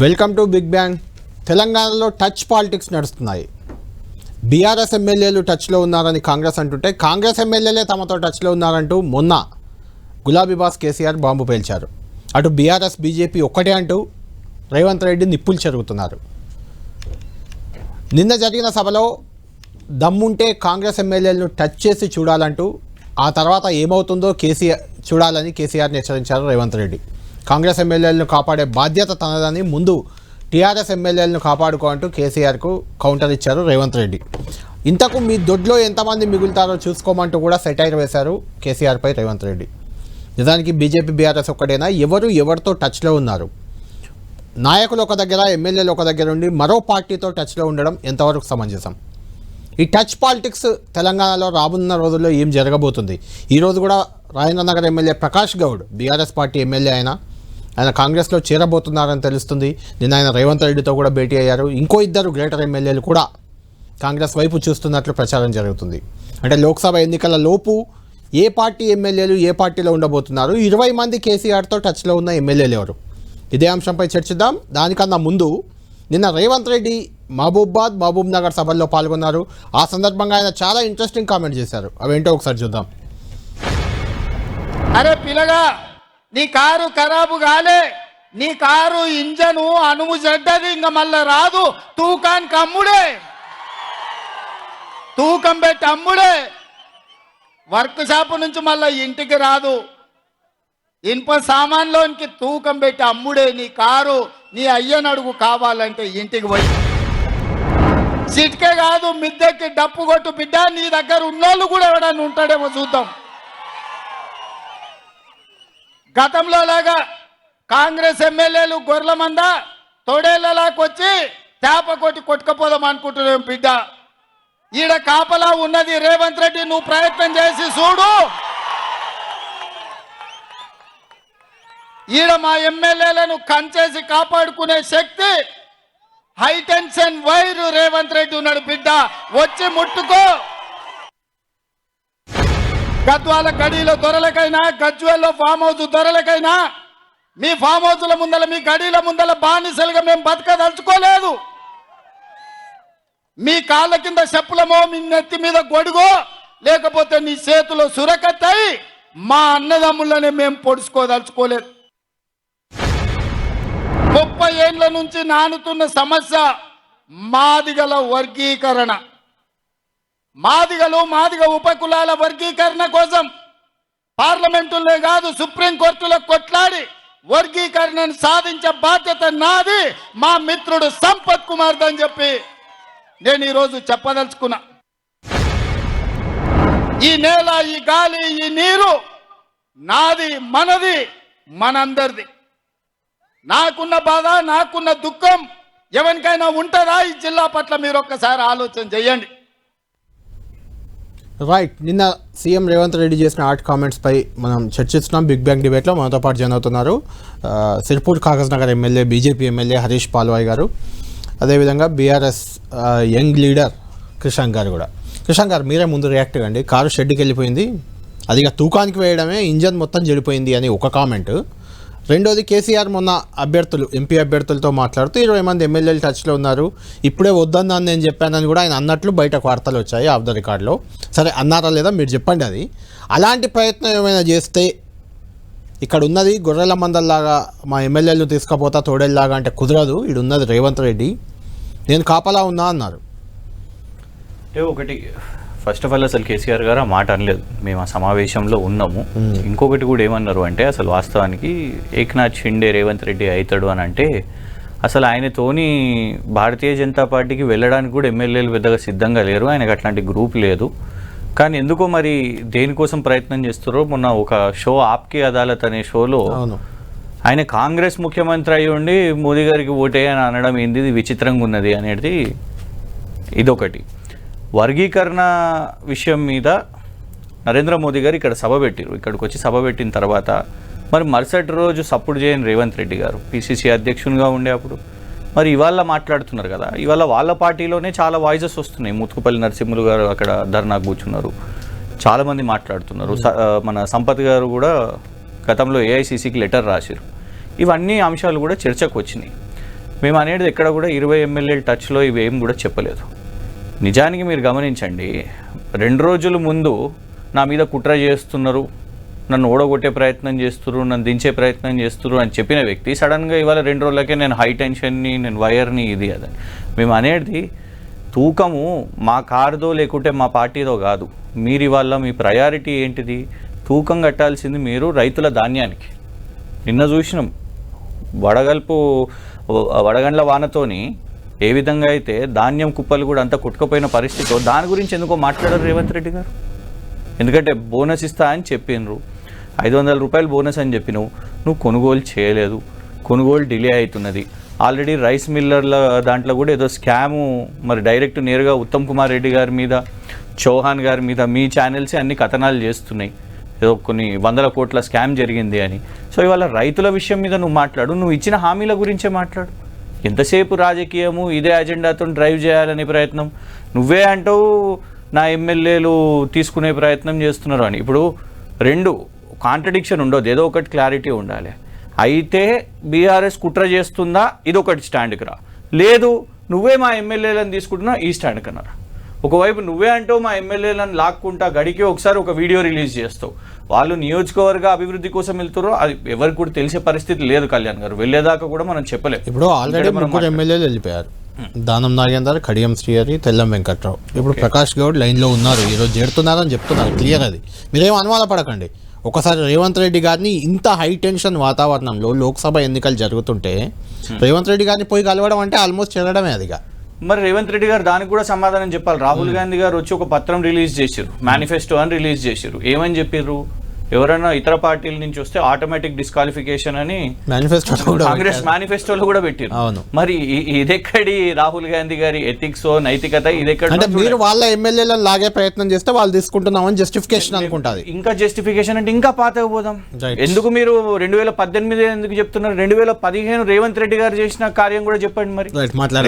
Welcome to big bang తెలంగాణలో touch politics నడుస్తున్నాయి. BRS ఎమ్మెల్యేలు టచ్లో ఉన్నారని కాంగ్రెస్ అంటుంటే కాంగ్రెస్ ఎమ్మెల్యేలే తమతో టచ్లో ఉన్నారంటూ మొన్న గులాబీ బాస్ కేసీఆర్ బాంబు పేల్చారు. అటు బీఆర్ఎస్ బీజేపీ ఒక్కటే అంటూ రేవంత్ రెడ్డి నిప్పులు చెరుగుతున్నారు. నిన్న జరిగిన సభలో దమ్ముంటే కాంగ్రెస్ ఎమ్మెల్యేలను టచ్ చేసి చూడాలంటూ ఆ తర్వాత ఏమవుతుందో కేసీఆర్ చూడాలని కేసీఆర్ని హెచ్చరించారు రేవంత్ రెడ్డి. కాంగ్రెస్ ఎమ్మెల్యేలను కాపాడే బాధ్యత తనదని ముందు టీఆర్ఎస్ ఎమ్మెల్యేలను కాపాడుకో అంటూ కేసీఆర్కు కౌంటర్ ఇచ్చారు రేవంత్ రెడ్డి. ఇంతకు మీ దొడ్లో ఎంతమంది మిగులుతారో చూసుకోమంటూ కూడా సెటైర్ వేశారు కేసీఆర్పై రేవంత్ రెడ్డి. నిజానికి బీజేపీ బీఆర్ఎస్ ఒక్కడైనా? ఎవరు ఎవరితో టచ్లో ఉన్నారు? నాయకులు ఒక దగ్గర ఎమ్మెల్యేలు ఒక దగ్గర ఉండి మరో పార్టీతో టచ్లో ఉండడం ఎంతవరకు సమంజసం? ఈ టచ్ పాలిటిక్స్ తెలంగాణలో రాబోతున్న రోజుల్లో ఏం జరగబోతుంది? ఈరోజు కూడా Rajendra Nagar MLA Prakash Goud BRS party MLA అయినా ఆయన కాంగ్రెస్లో చేరబోతున్నారని తెలుస్తుంది. నిన్న ఆయన రేవంత్ రెడ్డితో కూడా భేటీ అయ్యారు. ఇంకో ఇద్దరు గ్రేటర్ ఎమ్మెల్యేలు కూడా కాంగ్రెస్ వైపు చూస్తున్నట్లు ప్రచారం జరుగుతుంది. అంటే లోక్సభ ఎన్నికల లోపు ఏ పార్టీ ఎమ్మెల్యేలు ఏ పార్టీలో ఉండబోతున్నారు? ఇరవై మంది కేసీఆర్తో టచ్లో ఉన్న ఎమ్మెల్యేలు ఎవరు? ఇదే అంశంపై చర్చిద్దాం. దానికన్నా ముందు నిన్న రేవంత్ రెడ్డి మహబూబాద్ మహబూబ్ నగర్ సభల్లో పాల్గొన్నారు. ఆ సందర్భంగా ఆయన చాలా ఇంట్రెస్టింగ్ కామెంట్ చేశారు. అవేంటో ఒకసారి చూద్దాం. అరే పిల్లగా నీ కారు ఖరాబు కాలే నీ కారు ఇంజను అనుము చెడ్డది ఇంక మళ్ళా రాదు. తూకానికి అమ్ముడే తూకం పెట్టి అమ్ముడే. వర్క్ షాప్ నుంచి మళ్ళా ఇంటికి రాదు. ఇనుప సామాన్లోనికి తూకం పెట్టి అమ్ముడే నీ కారు నీ అయ్యనడుగు కావాలంటే ఇంటికి పోయి. చిట్కే కాదు మిద్దెకి డప్పు కొట్టు బిడ్డ నీ దగ్గర ఉన్నోళ్ళు కూడా ఎవడన్నా ఉంటాడేమో చూద్దాం. గతంలో లాగా కాంగ్రెస్ ఎమ్మెల్యేలు గొర్రెల మంద తొడేళ్ళలాకి వచ్చి చేప కొట్టి కొట్టుకపోదాం అనుకుంటున్నాం బిడ్డ. ఈడ కాపలా ఉన్నది రేవంత్ రెడ్డి నువ్వు ప్రయత్నం చేసి చూడు. ఈడ మా ఎమ్మెల్యేలను కంచేసి కాపాడుకునే శక్తి high tension wire Revanth Reddy ఉన్నాడు బిడ్డ. వచ్చి ముట్టుకో. గద్వాల గడిలో దొరలకైనా గజ్వేల్లో ఫామ్ హౌస్ దొరలకైనా మీ ఫామ్ హౌస్ల ముందల మీ గడిల ముందల బానిసలుగా మేము బతకదలుచుకోలేదు. మీ కాళ్ళ కింద చెప్పులమో మీ నెత్తి మీద గొడుగో లేకపోతే నీ చేతిలో సురకత్తాయి మా అన్నదమ్ములనే మేము పొడుచుకోదలుచుకోలేదు. ముప్పై ఏండ్ల నుంచి నానుతున్న సమస్య మాదిగల వర్గీకరణ. మాదిగలు మాదిగ ఉపకులాల వర్గీకరణ కోసం పార్లమెంటులే కాదు సుప్రీంకోర్టులో కొట్లాడి వర్గీకరణను సాధించే బాధ్యత నాది మా మిత్రుడు సంపత్ కుమార్ అని చెప్పి నేను ఈరోజు చెప్పదలుచుకున్నా. ఈ నేల ఈ గాలి ఈ నీరు నాది మనది మనందరిది. నాకున్న బాధ నాకున్న దుఃఖం ఎవరికైనా ఉంటుందా? ఈ జిల్లా పట్ల మీరు ఒక్కసారి ఆలోచన చేయండి. రైట్ నిన్న సీఎం రేవంత్ రెడ్డి చేసిన ఆర్ట్ కామెంట్స్పై మనం చర్చిస్తున్నాం. బిగ్ బ్యాంగ్ డిబేట్లో మనతో పాటు జాయిన్ అవుతున్నారు. Sirpur Kagaz Nagar MLA BJP MLA Harish Palvai గారు. అదేవిధంగా బీఆర్ఎస్ యంగ్ లీడర్ కృషాంక్ గారు కూడా. కృషాంక్ గారు మీరే ముందు రియాక్ట్ కండి కారు షెడ్కి వెళ్ళిపోయింది అది తూకానికి వేయడమే ఇంజన్ మొత్తం చెడిపోయింది అని ఒక కామెంట్ రెండోది కేసీఆర్ మొన్న అభ్యర్థులు ఎంపీ అభ్యర్థులతో మాట్లాడుతూ ఇరవై మంది ఎమ్మెల్యేలు టచ్లో ఉన్నారు. ఇప్పుడే వద్దన్నాను నేను చెప్పానని కూడా ఆయన అన్నట్లు బయటకు వార్తలు వచ్చాయి ఆఫ్ ద రికార్డులో. సరే అన్నారా లేదా మీరు చెప్పండి అది. అలాంటి ప్రయత్నం ఏమైనా చేస్తే ఇక్కడ ఉన్నది గొర్రెల మందల్లాగా మా ఎమ్మెల్యేలు తీసుకుపోతా తోడేళ్ళలాగా అంటే కుదరదు. ఇది ఉన్నది రేవంత్ రెడ్డి. నేను కాపలా ఉన్నా అన్నారు. ఒకటి ఫస్ట్ ఆఫ్ ఆల్ అసలు కేసీఆర్ గారు ఆ మాట అనలేదు. మేము ఆ సమావేశంలో ఉన్నాము. ఇంకొకటి కూడా ఏమన్నారు అంటే అసలు వాస్తవానికి ఏక్నాథ్ షిండే రేవంత్ రెడ్డి అవుతాడు అని అంటే అసలు ఆయనతోని భారతీయ జనతా పార్టీకి వెళ్ళడానికి కూడా ఎమ్మెల్యేలు పెద్దగా సిద్ధంగా లేరు. ఆయనకు అట్లాంటి గ్రూప్ లేదు. కానీ ఎందుకో మరి దేనికోసం ప్రయత్నం చేస్తారో మొన్న ఒక షో ఆప్కే అదాలత్ అనే షోలో ఆయన కాంగ్రెస్ ముఖ్యమంత్రి అయి ఉండి మోదీ గారికి ఓటే అని అనడం ఏంది? విచిత్రంగా ఉన్నది అనేది ఇదొకటి. వర్గీకరణ విషయం మీద నరేంద్ర మోదీ గారు ఇక్కడ సభ పెట్టారు. ఇక్కడికి వచ్చి సభ పెట్టిన తర్వాత మరి మరుసటి రోజు సపోర్ట్ చేయని రేవంత్ రెడ్డి గారు పిసిసి అధ్యక్షునిగా ఉండే అప్పుడు. మరి ఇవాళ మాట్లాడుతున్నారు కదా ఇవాళ వాళ్ళ పార్టీలోనే చాలా వాయిసెస్ వస్తున్నాయి. ముత్తుకుపల్లి నరసింహులు గారు అక్కడ ధర్నా కూర్చున్నారు. చాలామంది మాట్లాడుతున్నారు. స- మన సంపత్ గారు కూడా గతంలో ఏఐసిసికి లెటర్ రాశారు ఇవన్నీ అంశాలు కూడా చర్చకు వచ్చినాయి. మేము అనేది ఎక్కడ కూడా ఇరవై ఎమ్మెల్యేల టచ్లో ఇవేం కూడా చెప్పలేదు. నిజానికి మీరు గమనించండి రెండు రోజుల ముందు నా మీద కుట్ర చేస్తున్నారు నన్ను ఓడగొట్టే ప్రయత్నం చేస్తున్నారు నన్ను దించే ప్రయత్నం చేస్తున్నారు అని చెప్పిన వ్యక్తి సడన్గా ఇవాళ రెండు రోజులకే నేను హై టెన్షన్ని నేను వైర్ని ఇది అదని మేము అనేది తూకము మా కారుదో లేకుంటే మా పార్టీదో కాదు. మీరు ఇవాళ మీ ప్రయారిటీ ఏంటిది? తూకం కట్టాల్సింది మీరు రైతుల ధాన్యానికి. నిన్న చూసినాం వడగల్పు వడగండ్ల వానతోని ఏ విధంగా అయితే ధాన్యం కుప్పలు కూడా అంత కొట్టుకుపోయిన పరిస్థితిలో దాని గురించి ఎందుకో మాట్లాడారు రేవంత్ రెడ్డి గారు? ఎందుకంటే బోనస్ ఇస్తా అని చెప్పిండ్రు. ఐదు వందల రూపాయలు బోనస్ అని చెప్పినవు. నువ్వు కొనుగోలు చేయలేదు. కొనుగోలు డిలే అవుతున్నది. ఆల్రెడీ రైస్ మిల్లర్ల దాంట్లో కూడా ఏదో స్కాము మరి డైరెక్ట్ నేరుగా ఉత్తమ్ కుమార్ రెడ్డి గారి మీద చౌహాన్ గారి మీద మీ ఛానల్స్ అన్ని కథనాలు చేస్తున్నాయి. ఏదో కొన్ని వందల కోట్ల స్కామ్ జరిగింది అని. సో ఇవాళ రైతుల విషయం మీద నువ్వు మాట్లాడు. నువ్వు ఇచ్చిన హామీల గురించే మాట్లాడు. ఎంతసేపు రాజకీయము ఇదే అజెండాతో డ్రైవ్ చేయాలనే ప్రయత్నం? నువ్వే అంటావు నా ఎమ్మెల్యేలు తీసుకునే ప్రయత్నం చేస్తున్నారు అని. ఇప్పుడు రెండు కాంట్రడిక్షన్ ఉండదు ఏదో ఒకటి క్లారిటీ ఉండాలి. అయితే బీఆర్ఎస్ కుట్ర చేస్తుందా? ఇదొకటి స్టాండ్కి రా. లేదు నువ్వే మా ఎమ్మెల్యేలను తీసుకుంటున్నా ఈ స్టాండ్కి అన్నారా ఒకవైపు నువ్వే అంటావు మా ఎమ్మెల్యేలను లాక్కుంటా గడికి ఒకసారి ఒక వీడియో రిలీజ్ చేస్తావు. వాళ్ళు నియోజకవర్గ అభివృద్ధి కోసం వెళ్తారో అది ఎవరికి కూడా తెలిసే పరిస్థితి లేదు కళ్యాణ్ గారు. వెళ్ళేదాకా కూడా మనం చెప్పలేం. ఇప్పుడు ఆల్రెడీ ముగ్గురు ఎమ్మెల్యేలు వెళ్ళిపోయారు. దానం నాగేందర్ కడియం శ్రీహరి తెల్లం వెంకట్రావు. ఇప్పుడు ప్రకాష్ గౌడ్ లైన్లో ఉన్నారు. ఈరోజు చేరుతున్నారని చెప్తున్నారు. క్లియర్ అది. మీరేం అనుమాన పడకండి ఒకసారి రేవంత్ రెడ్డి గారిని ఇంత హై టెన్షన్ వాతావరణంలో లోక్సభ ఎన్నికలు జరుగుతుంటే రేవంత్ రెడ్డి గారిని పోయి కలవడం అంటే ఆల్మోస్ట్ చెల్లడమే అదిగా మరి రేవంత్ రెడ్డి గారు దానికి కూడా సమాధానం చెప్పాలి. రాహుల్ గాంధీ గారు వచ్చి ఒక పత్రం రిలీజ్ చేసిర్రు మేనిఫెస్టో అని రిలీజ్ చేసిర్రు ఏమని చెప్పిర్రు? ఎవరైనా ఇతర పార్టీల నుంచి వస్తే ఆటోమేటిక్ డిస్క్వాలిఫికేషన్ అని మేనిఫెస్టో కాంగ్రెస్ మేనిఫెస్టోలో కూడా పెట్టారు. అవును. మరి ఇదెక్కడి రాహుల్ గాంధీ గారి ఎథిక్స్ నైతికత ఇదెక్కడ అంటే మీరు వాళ్ళ ఎమ్మెల్యేలను లాగే ప్రయత్నం చేస్తే వాళ్ళు తీసుకుంటున్నామని జస్టిఫికేషన్ ఇంకా జస్టిఫికేషన్ అంటే ఇంకా పాతకు పోదాం. ఎందుకు మీరు రెండు వేల పద్దెనిమిది ఎందుకు చెప్తున్నారు? రెండు వేల పదిహేను రేవంత్ రెడ్డి గారు చేసిన కార్యం కూడా చెప్పండి మరి.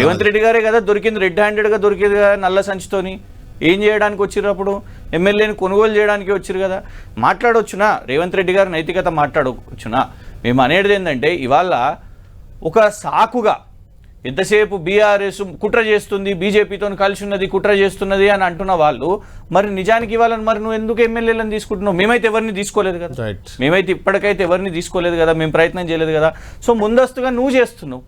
రేవంత్ రెడ్డి గారే కదా దొరికింది రెడ్ హ్యాండెడ్గా దొరికింది కదా నల్ల సంచితోని. ఏం చేయడానికి వచ్చిర్రు అప్పుడు? ఎమ్మెల్యేని కొనుగోలు చేయడానికి వచ్చిరు కదా? మాట్లాడొచ్చునా? రేవంత్ రెడ్డి గారి నైతికత మాట్లాడవచ్చునా మేము అనేది ఏంటంటే ఇవాళ ఒక సాకుగా ఎంతసేపు బీఆర్ఎస్ కుట్ర చేస్తుంది బీజేపీతో కలిసి ఉన్నది కుట్ర చేస్తున్నది అని అంటున్న వాళ్ళు మరి నిజానికి ఇవ్వాలని మరి నువ్వు ఎందుకు ఎమ్మెల్యేలను తీసుకుంటున్నావు? మేమైతే ఎవరిని తీసుకోలేదు కదా. మేమైతే ఇప్పటికైతే ఎవరిని తీసుకోలేదు కదా మేము ప్రయత్నం చేయలేదు కదా. సో ముందస్తుగా నువ్వు చేస్తున్నావు.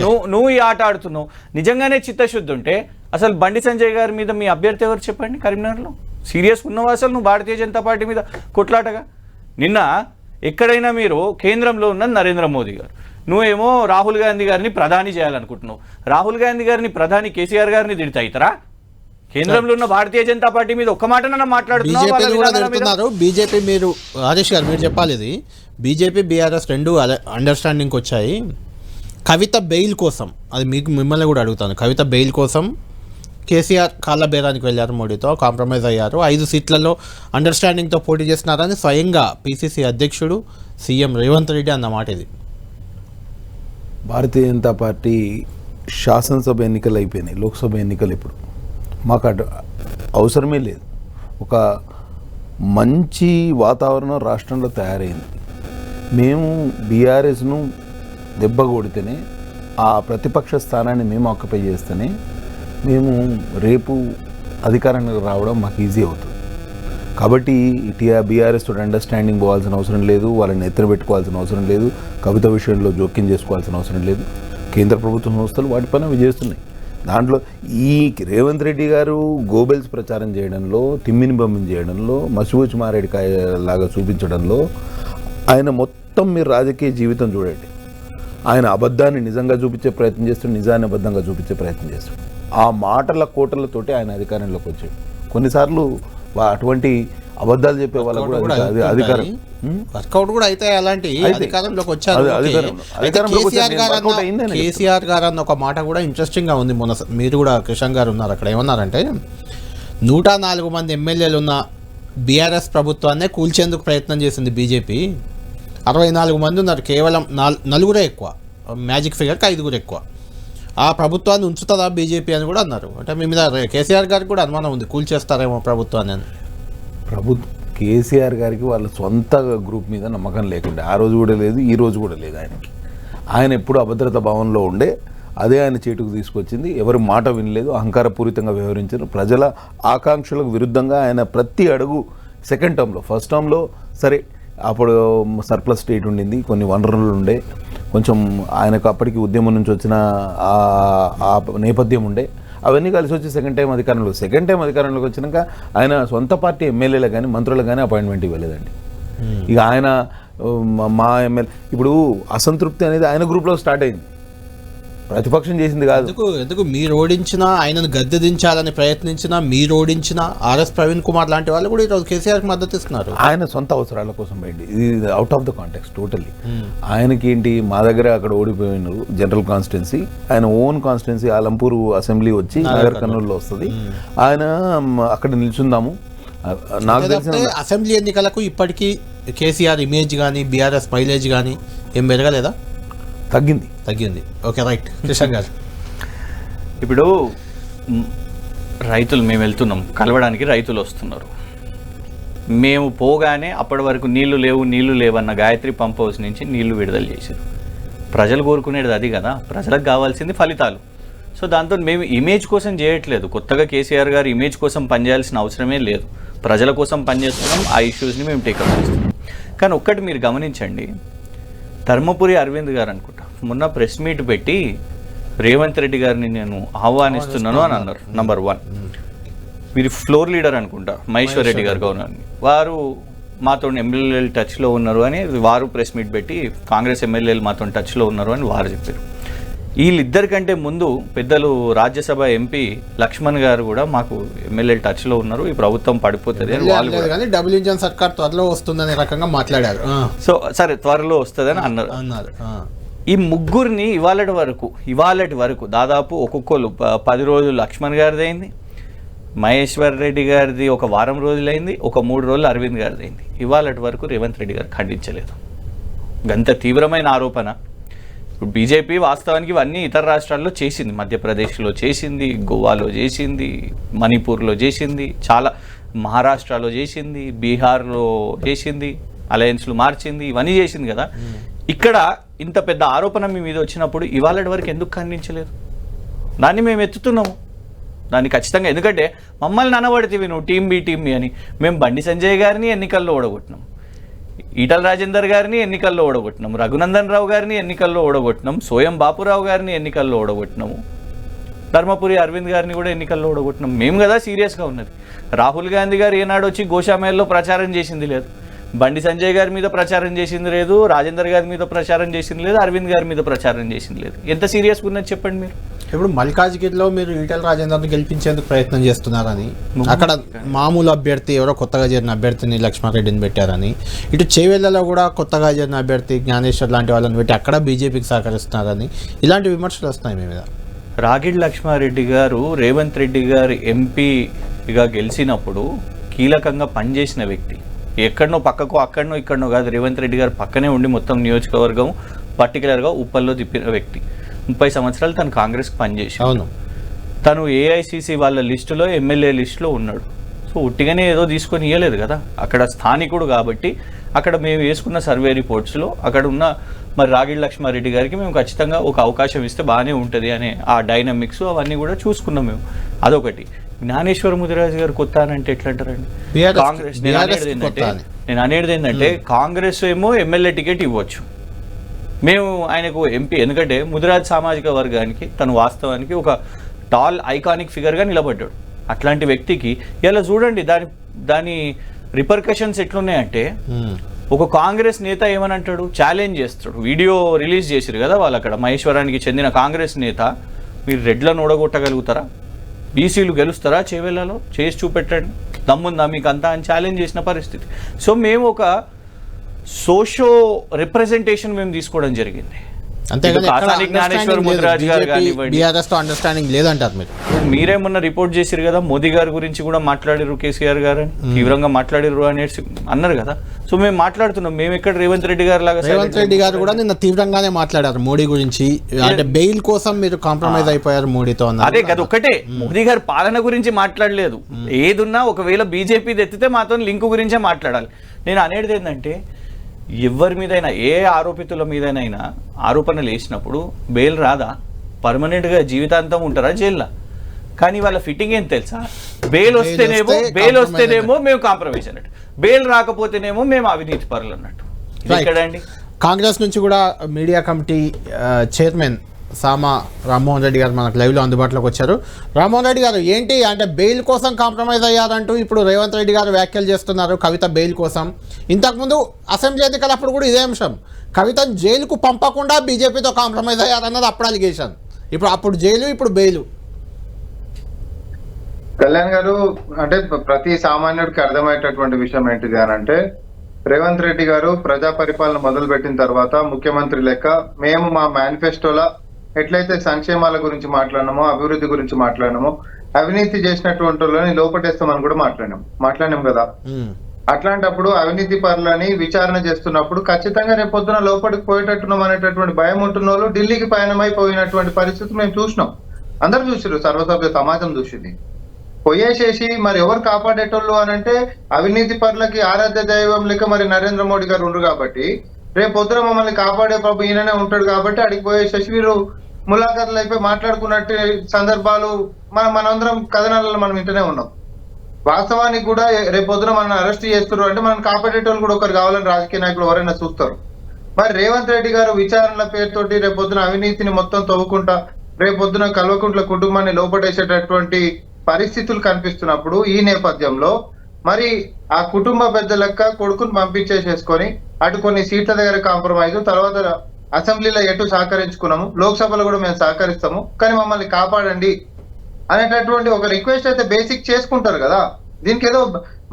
నువ్వు నువ్వు ఈ ఆట ఆడుతున్నావు. నిజంగానే చిత్తశుద్ధి ఉంటే అసలు బండి సంజయ్ గారి మీద మీ అభ్యర్థి ఎవరు చెప్పండి కరీంనగర్లో? సీరియస్ ఉన్నావా అసలు నువ్వు భారతీయ జనతా పార్టీ మీద కొట్లాటగా? నిన్న ఎక్కడైనా మీరు కేంద్రంలో ఉన్న నరేంద్ర మోదీ గారు నువ్వేమో రాహుల్ గాంధీ గారిని ప్రధాని చేయాలనుకుంటున్నావు. రాహుల్ గాంధీ గారిని ప్రధాని కేసీఆర్ గారిని తిడతా అవుతారా కేంద్రంలో ఉన్న భారతీయ జనతా పార్టీ మీద ఒక్క మాట మాట్లాడుతున్నావు వాళ్ళ బీజేపీ మీరు హరీష్ గారు మీరు చెప్పాలి ఇది. బీజేపీ బీఆర్ఎస్ రెండు అండర్స్టాండింగ్కి వచ్చాయి. కవిత బెయిల్ కోసం అది మీకు మిమ్మల్ని కూడా అడుగుతాను. కవిత బెయిల్ కోసం కేసీఆర్ కాళ్ళ బేరానికి వెళ్ళారు మోడీతో కాంప్రమైజ్ అయ్యారు. ఐదు సీట్లలో అండర్స్టాండింగ్తో పోటీ చేస్తున్నారని స్వయంగా పిసిసి అధ్యక్షుడు సీఎం రేవంత్ రెడ్డి అన్నమాట ఇది. భారతీయ జనతా పార్టీ శాసనసభ ఎన్నికలు అయిపోయినాయి లోక్సభ ఎన్నికలు ఇప్పుడు. మాకు అటు అవసరమే లేదు. ఒక మంచి వాతావరణం రాష్ట్రంలో తయారైంది. మేము బీఆర్ఎస్ను దెబ్బ కొడితేనే ఆ ప్రతిపక్ష స్థానాన్ని మేము ఆక్యుపై చేస్తేనే మేము రేపు అధికారానికి రావడం మాకు ఈజీ అవుతుంది. కాబట్టి టీఆర్ బీఆర్ఎస్ తోటి అండర్స్టాండింగ్ పోవాల్సిన అవసరం లేదు వాళ్ళని ఎత్తున పెట్టుకోవాల్సిన అవసరం లేదు కవిత విషయంలో జోక్యం చేసుకోవాల్సిన అవసరం లేదు. కేంద్ర ప్రభుత్వ సంస్థలు వాటి పని అవి చేస్తున్నాయి. దాంట్లో ఈ రేవంత్ రెడ్డి గారు గోబెల్స్ ప్రచారం చేయడంలో తిమ్మిని బొమ్మని చేయడంలో మసిబూచి మారేడికాయ లాగా చూపించడంలో ఆయన మొత్తం మీరు రాజకీయ జీవితం చూడండి. ఆయన అబద్ధాన్ని నిజంగా చూపించే ప్రయత్నం చేస్తాడు నిజాన్ని అబద్ధంగా చూపించే ప్రయత్నం చేస్తాడు ఆ మాటల కోటలతోటి ఆయన అధికారంలోకి వచ్చాడు. కొన్నిసార్లు అటువంటి అబద్ధాలు చెప్పే వాళ్ళకు కూడా కూడా అధి- అధికారం? వర్కౌట్ కూడా అయితే అలాంటి. అధికారంలోకి వచ్చారు కేసీఆర్. గారు అన్న- ఒక మాట కూడా ఇంట్రెస్టింగ్గా ఉంది మొన్న మీరు కూడా కిషన్ గారు ఉన్నారు అక్కడ. ఏమన్నారంటే నూట నాలుగు మంది ఎమ్మెల్యేలు ఉన్న బీఆర్ఎస్ ప్రభుత్వాన్నే కూల్చేందుకు ప్రయత్నం చేసింది బీజేపీ. అరవై నాలుగు మంది ఉన్నారు. కేవలం నాల్ నలుగురే ఎక్కువ. మ్యాజిక్ ఫిగర్కి ఐదుగురు ఎక్కువ. ఆ ప్రభుత్వాన్ని ఉంచుతుందా బీజేపీ అని కూడా అన్నారు. అంటే మీ మీద కేసీఆర్ గారికి కూడా అనుమానం ఉంది. కూల్చేస్తారేమో ప్రభుత్వాన్ని అని. ప్రభు కేసీఆర్ గారికి వాళ్ళ సొంత గ్రూప్ మీద నమ్మకం లేకుండా. ఆ రోజు కూడా లేదు ఈ రోజు కూడా లేదు ఆయనకి. ఆయన ఎప్పుడు అభద్రత భావంలో ఉండే అదే ఆయన చేటుకు తీసుకొచ్చింది. ఎవరి మాట వినలేదు అహంకారపూరితంగా వ్యవహరించారు. ప్రజల ఆకాంక్షలకు విరుద్ధంగా ఆయన ప్రతి అడుగు సెకండ్ టర్మ్లో ఫస్ట్ టర్మ్లో సరే అప్పుడు సర్ప్లస్ స్టేట్ ఉండింది కొన్ని వనరులు ఉండే. కొంచెం ఆయనకు అప్పటికి ఉద్యమం నుంచి వచ్చిన ఆ- ఆ నేపథ్యం ఉండే. అవన్నీ కలిసి వచ్చి సెకండ్ టైం అధికారంలో సెకండ్ టైం అధికారంలోకి వచ్చినాక ఆయన సొంత పార్టీ ఎమ్మెల్యేలు కానీ మంత్రులకు కానీ అపాయింట్మెంట్ ఇవ్వలేదండి. ఇక ఆయన మా ఎమ్మెల్యే ఇప్పుడు అసంతృప్తి అనేది ఆయన గ్రూప్లో స్టార్ట్ అయింది. ప్రతిపక్షం చేసింది కాదు. ఎందుకు ఎందుకు మీరు ఓడించిన ఆయనను గద్దె దించాలని ప్రయత్నించిన మీరు ఓడించిన ఆర్ఎస్ ప్రవీణ్ కుమార్ లాంటి వాళ్ళు కూడా ఈరోజు కేసీఆర్కి మద్దతు ఇస్తున్నారు. ఆయన సొంత అవసరాల కోసం పోయింది. ఇది out of the context totally ఆయనకి ఏంటి మా దగ్గర అక్కడ ఓడిపోయినారు జనరల్ కాన్స్టిట్యున్సీ ఆయన ఓన్ కాన్స్టిట్యున్సీ ఆలంపూర్ అసెంబ్లీ వచ్చి నగర్ కర్నూలులో వస్తుంది. ఆయన మ్, అక్కడ నిల్చుందాము. నాకు తెలిసిన అసెంబ్లీ ఎన్నికలకు ఇప్పటికీ కేసీఆర్ ఇమేజ్ కానీ బీఆర్ఎస్ మైలేజ్ కానీ ఏం పెరగలేదా? తగ్గింది. తగ్గింది. Okay right. కిషన్ గారు. ఇప్పుడు రైతులు మేము వెళ్తున్నాం. కలవడానికి రైతులు వస్తున్నారు. మేము పోగానే అప్పటి వరకు నీళ్ళు లేవు నీళ్ళు లేవన్న గాయత్రి పంప్ హౌస్ నుంచి నీళ్ళు విడుదల చేశారు. ప్రజలు కోరుకునేది అది కదా. ప్రజలకు కావాల్సింది ఫలితాలు. సో దాంతో మేము ఇమేజ్ కోసం చేయట్లేదు. కొత్తగా కేసీఆర్ గారు ఇమేజ్ కోసం పనిచేయాల్సిన అవసరమే లేదు. ప్రజల కోసం పనిచేస్తున్నాం. ఆ ఇష్యూస్ని మేము టేకప్ చేస్తున్నాం. కానీ ఒక్కటి మీరు గమనించండి. ధర్మపురి అరవింద్ గారు అనుకుంటా. మొన్న ప్రెస్ మీట్ పెట్టి రేవంత్ రెడ్డి గారిని నేను ఆహ్వానిస్తున్నాను అని అన్నారు నంబర్ వన్ మీరు ఫ్లోర్ లీడర్ అనుకుంటా మహేశ్వర్ రెడ్డి గారు గవర్నర్ని వారు మాతో ఎమ్మెల్యేలు టచ్లో ఉన్నారు అని వారు ప్రెస్ మీట్ పెట్టి కాంగ్రెస్ ఎమ్మెల్యేలు మాతో టచ్లో ఉన్నారు అని వారు చెప్పారు. వీళ్ళిద్దరికంటే ముందు పెద్దలు రాజ్యసభ ఎంపీ లక్ష్మణ్ గారు కూడా మాకు ఎమ్మెల్యేలు టచ్లో ఉన్నారు. ఈ ప్రభుత్వం పడిపోతుంది అని వాళ్ళు లేదు కానీ డబుల్ ఇంజన్ సర్కార్ త్వరలో వస్తుందనే రకంగా మాట్లాడారు. సో సరే త్వరలో వస్తుందని అన్నారు. అన్నారు. ఈ ముగ్గురిని ఇవాళటి వరకు ఇవాళటి వరకు దాదాపు ఒక్కొక్కరు పది రోజులు లక్ష్మణ్ గారిది అయింది మహేశ్వర్ రెడ్డి గారిది ఒక వారం రోజులైంది ఒక మూడు రోజులు అరవింద్ గారిది అయింది. ఇవాళటి వరకు రేవంత్ రెడ్డి గారు ఖండించలేదు. గంత తీవ్రమైన ఆరోపణ. ఇప్పుడు బీజేపీ వాస్తవానికి ఇవన్నీ ఇతర రాష్ట్రాల్లో చేసింది. మధ్యప్రదేశ్లో చేసింది గోవాలో చేసింది మణిపూర్లో చేసింది చాలా మహారాష్ట్రలో చేసింది బీహార్లో చేసింది అలయన్స్లు మార్చింది ఇవన్నీ చేసింది కదా. ఇక్కడ ఇంత పెద్ద ఆరోపణ మీ మీద వచ్చినప్పుడు ఇవాళ వరకు ఎందుకు ఖండించలేదు? దాన్ని మేము ఎత్తుతున్నాము. దాన్ని ఖచ్చితంగా ఎందుకంటే మమ్మల్ని అనబడితే నువ్వు టీం బి టీం బి అని. మేము బండి సంజయ్ గారిని ఎన్నికల్లో ఓడగొట్టినాం. ఈటల రాజేందర్ గారిని ఎన్నికల్లో ఓడగొట్టినాం. రఘునందన్ రావు గారిని ఎన్నికల్లో ఓడగొట్టినాం. సోయం బాపురావు గారిని ఎన్నికల్లో ఓడగొట్టినాము. ధర్మపురి అరవింద్ గారిని కూడా ఎన్నికల్లో ఓడగొట్టినాం. మేము కదా సీరియస్గా ఉన్నది. రాహుల్ గాంధీ గారు ఏనాడు వచ్చి గోషామేల్లో ప్రచారం చేసింది లేదు. బండి సంజయ్ గారి మీద ప్రచారం చేసింది లేదు రాజేందర్ గారి మీద ప్రచారం చేసింది లేదు అరవింద్ గారి మీద ప్రచారం చేసింది లేదు. ఎంత సీరియస్గా ఉన్నది చెప్పండి మీరు? ఇప్పుడు మల్కాజ్గిరిలో మీరు ఈటెల రాజేందర్ని గెలిపించేందుకు ప్రయత్నం చేస్తున్నారని అక్కడ మామూలు అభ్యర్థి ఎవరో కొత్తగా చేరిన అభ్యర్థిని లక్ష్మారెడ్డిని పెట్టారని ఇటు చేవెళ్ళలో కూడా కొత్తగా చేరిన అభ్యర్థి జ్ఞానేశ్వర్ లాంటి వాళ్ళని పెట్టి అక్కడ బీజేపీకి సహకరిస్తున్నారని ఇలాంటి విమర్శలు వస్తున్నాయి మీ మీద. రాగిడ్ లక్ష్మారెడ్డి గారు రేవంత్ రెడ్డి గారు ఎంపీగా గెలిచినప్పుడు కీలకంగా పనిచేసిన వ్యక్తి. ఎక్కడనో పక్కకో అక్కడనో ఇక్కడనో కాదు రేవంత్ రెడ్డి గారు పక్కనే ఉండి మొత్తం నియోజకవర్గం పర్టికులర్గా ఉప్పల్లో తిప్పిన వ్యక్తి. ముప్పై సంవత్సరాలు తను కాంగ్రెస్కి పనిచేసి అవును. తను ఏఐసిసి వాళ్ళ లిస్టులో ఎమ్మెల్యే లిస్టులో ఉన్నాడు. సో ఉట్టిగానే ఏదో తీసుకొని ఇవ్వలేదు కదా. అక్కడ స్థానికుడు కాబట్టి అక్కడ మేము వేసుకున్న సర్వే రిపోర్ట్స్లో అక్కడ ఉన్న మరి రాగిడి లక్ష్మారెడ్డి గారికి మేము ఖచ్చితంగా ఒక అవకాశం ఇస్తే బాగానే ఉంటుంది అనే ఆ డైనమిక్స్ అవన్నీ కూడా చూసుకున్నాం మేము. అదొకటి. జ్ఞానేశ్వర ముదిరాజు గారు కొత్త అని అంటే ఎట్లా అంటారండి కాంగ్రెస్ నేను అనేది ఏంటంటే. నేను అనేది ఏంటంటే కాంగ్రెస్ ఏమో ఎమ్మెల్యే టికెట్ ఇవ్వచ్చు. మేము ఆయనకు ఎంపీ ఎందుకంటే ముదిరాజ్ సామాజిక వర్గానికి తను వాస్తవానికి ఒక టాల్ ఐకానిక్ ఫిగర్గా నిలబడ్డాడు. అట్లాంటి వ్యక్తికి ఇలా చూడండి దాని దాని రిపర్కషన్స్ ఎట్లున్నాయంటే. ఒక కాంగ్రెస్ నేత ఏమని అంటాడు? ఛాలెంజ్ చేస్తాడు. వీడియో రిలీజ్ చేసిరు కదా వాళ్ళు అక్కడ మహేశ్వరానికి చెందిన కాంగ్రెస్ నేత. మీరు రెడ్లను ఓడగొట్టగలుగుతారా? బీసీలు గెలుస్తారా చేవెళ్ళలో? చేసి చూపెట్టండి. దమ్ముందా మీకు అంతా అని ఛాలెంజ్ చేసిన పరిస్థితి. సో మేము ఒక సోషో రిప్రజెంటేషన్ మేము తీసుకోవడం జరిగింది. అండర్స్టాండింగ్ లేదంటారు మీరు. మీరే మొన్న రిపోర్ట్ చేసిరు కదా మోదీ గారి గురించి కూడా మాట్లాడిరు కేసీఆర్ గారు. తీవ్రంగా మాట్లాడిరు అనేసి అన్నారు కదా. సో మేము మాట్లాడుతున్నాం మేము ఎక్కడ రేవంత్ రెడ్డి గారు లాగా రేవంత్ రెడ్డి గారు కూడా నిన్న తీవ్రంగానే మాట్లాడారు మోడీ గురించి. అంటే బెయిల్ కోసం మీరు కాంప్రమైజ్ అయిపోయారు మోడీతో అదే కదా ఒక్కటే. మోదీ గారి పాలన గురించి మాట్లాడలేదు. ఏదున్నా ఒకవేళ బీజేపీ ఎత్తితే మాతో లింక్ గురించే మాట్లాడాలి. నేను అనేది ఏంటంటే ఎవరి మీదైనా ఏ ఆరోపితుల మీదనైనా ఆరోపణలు వేసినప్పుడు బెయిల్ రాదా? పర్మనెంట్గా జీవితాంతం ఉంటారా జైల్లో? కానీ వాళ్ళ ఫిట్టింగ్ ఏం తెలుసా? బెయిల్ వస్తేనేమో వస్తే బెయిల్ వస్తేనేమో మేము కాంప్రమైజ్ అన్నట్టు. బెయిల్ రాకపోతేనేమో మేము అవినీతి పరులు అన్నట్టు. ఎక్కడండి? కాంగ్రెస్ నుంచి కూడా media committee chairman Sama Rammohan Reddy గారు మనకు లైవ్లో అందుబాటులోకి వచ్చారు. రామ్మోహన్ రెడ్డి గారు ఏంటి? అంటే బెయిల్ కోసం కాంప్రమైజ్ అయ్యారంటూ ఇప్పుడు రేవంత్ రెడ్డి గారు వ్యాఖ్యలు చేస్తున్నారు కవిత బెయిల్ కోసం. ఇంతకుముందు అసెంబ్లీ ఎన్నికలప్పుడు కూడా ఇదే అంశం. కవితను జైలుకు పంపకుండా బీజేపీతో కాంప్రమైజ్ అయ్యారన్నది అప్పుడు అలిగేషన్. ఇప్పుడు అప్పుడు జైలు ఇప్పుడు బెయిలు. కళ్యాణ్ గారు అంటే ప్రతి సామాన్యుడికి అర్థమయ్యేటటువంటి విషయం ఏంటిది అని అంటే రేవంత్ రెడ్డి గారు ప్రజా పరిపాలన మొదలు పెట్టిన తర్వాత ముఖ్యమంత్రి లెక్క మేము మా మేనిఫెస్టోలో ఎట్లయితే సంక్షేమాల గురించి మాట్లాడినామో అభివృద్ధి గురించి మాట్లాడినామో అవినీతి చేసినటువంటి వాళ్ళని లోపటేస్తామని కూడా మాట్లాడినాం. మాట్లాడినాం కదా. అట్లాంటప్పుడు అవినీతి పరులని విచారణ చేస్తున్నప్పుడు ఖచ్చితంగా రేపు పొద్దున లోపలికి పోయేటట్టున్నాం అనేటటువంటి భయం ఉంటున్న వాళ్ళు ఢిల్లీకి పయనమైపోయినటువంటి పరిస్థితి మేము చూసినాం. అందరు చూసిరు సర్వసభ్య సమాజం చూసింది. పోయేసేసి మరి ఎవరు కాపాడేటోళ్ళు అని అంటే అవినీతి పరులకి ఆరాధ్య దైవం లెక్క మరి నరేంద్ర మోడీ గారు ఉండరు కాబట్టి రేపు పొద్దున మమ్మల్ని కాపాడే ప్రభు ఈయననే ఉంటాడు కాబట్టి అడిగి పోయేసేసి వీరు ములాఖాతులు అయిపోయి మాట్లాడుకున్నట్టు సందర్భాలు మనం మనందరం కథనాలలో మనం ఇంటనే ఉన్నాం. వాస్తవానికి కూడా రేపు పొద్దున మనం అరెస్ట్ చేస్తారు అంటే మనం కాపాడేటోళ్ళు కూడా ఒకరు కావాలని రాజకీయ నాయకులు ఎవరైనా చూస్తారు. మరి రేవంత్ రెడ్డి గారు విచారణల పేరుతోటి రేపు పొద్దున అవినీతిని మొత్తం తవ్వుకుంటా రేపు పొద్దున కల్వకుంట్ల కుటుంబాన్ని లోపడేసేటటువంటి పరిస్థితులు కనిపిస్తున్నప్పుడు ఈ నేపథ్యంలో మరి ఆ కుటుంబ పెద్ద లెక్క కొడుకుని పంపించేసేసుకొని అటు కొన్ని సీట్ల దగ్గర కాంప్రమైజ్ తర్వాత అసెంబ్లీలో ఎటు సహకరించుకున్నాము లోక్సభలో కూడా మేము సహకరిస్తాము కానీ మమ్మల్ని కాపాడండి అనేటటువంటి ఒక రిక్వెస్ట్ అయితే బేసిక్ చేసుకుంటారు కదా. దీనికి ఏదో